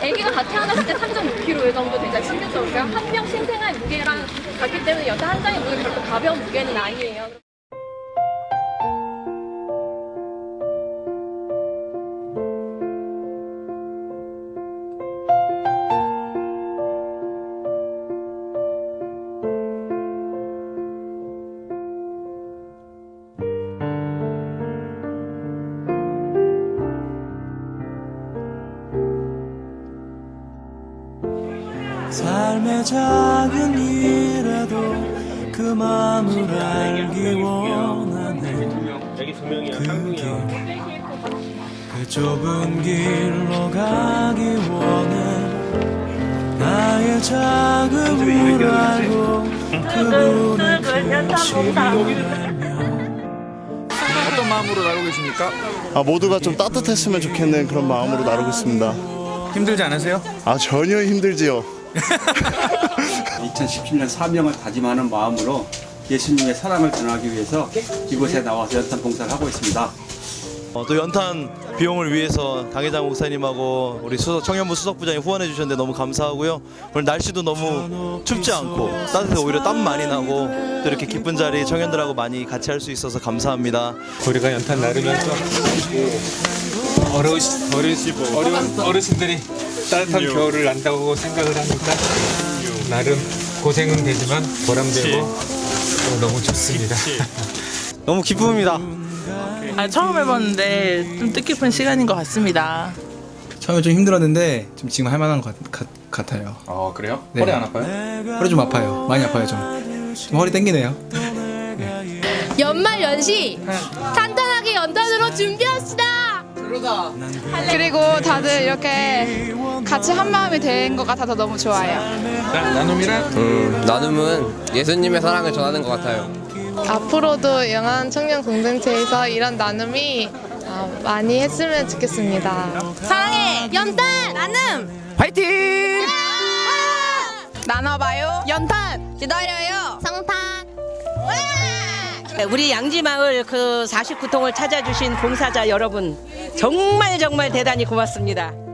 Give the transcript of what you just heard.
아기가 다 태어났을 때 3.6kg 정도 되죠. 그러니까 한명 신생아의 무게랑 같기 때문에 여자 한 장의 무게 결코 가벼운 무게는 아니에요. 삶의 작은 일에도 그 마음을 알기 원하네 여기 두 명이야 쌍둥이야 그 좁은 길로 가기 원해 나의 자금을 알고 그분의 크심을 알며 어떤 마음으로 나르고 계십니까? 아, 모두가 좀 따뜻했으면 좋겠는 그런 마음으로 나르고 있습니다. 힘들지 않으세요? 아 전혀 힘들지요. 2017년 사명을 다짐하는 마음으로 예수님의 사랑을 전하기 위해서 이곳에 나와서 연탄 봉사를 하고 있습니다. 어, 또 연탄 비용을 위해서 강회장 목사님하고 우리 수석, 청년부 수석부장이 후원해 주셨는데 너무 감사하고요. 오늘 날씨도 너무 춥지 않고 따뜻해 오히려 땀 많이 나고 또 이렇게 기쁜 자리 청년들하고 많이 같이 할 수 있어서 감사합니다. 우리가 연탄 나르면서 어르신, 어르신, 어려운 어르신들이 따뜻한 겨울을 난다고 생각을 하니까 나름 고생은 되지만 보람되고 또 너무 좋습니다. 너무 기쁩니다. 아, 처음 해봤는데 좀 뜻깊은 시간인 것 같습니다. 처음에 좀 힘들었는데 좀 지금 할 만한 것 같, 아요 어 그래요? 네. 허리 안 아파요? 허리 좀 아파요. 많이 아파요 좀. 좀 허리 땡기네요. 연말 연시 탄탄하게 연단으로 준비합시다. 그리고 다들 이렇게 같이 한 마음이 된 것 같아서 너무 좋아요. 나, 나눔이란 음, 나눔은 예수님의 사랑을 전하는 것 같아요. 앞으로도 영한 청년 공동체에서 이런 나눔이 어, 많이 했으면 좋겠습니다. 사랑해 연단 나눔 화이팅! 나눠봐요. 연탄 기다려요 성탄. 우리 양지마을 그 49통을 찾아주신 봉사자 여러분 정말 정말 대단히 고맙습니다.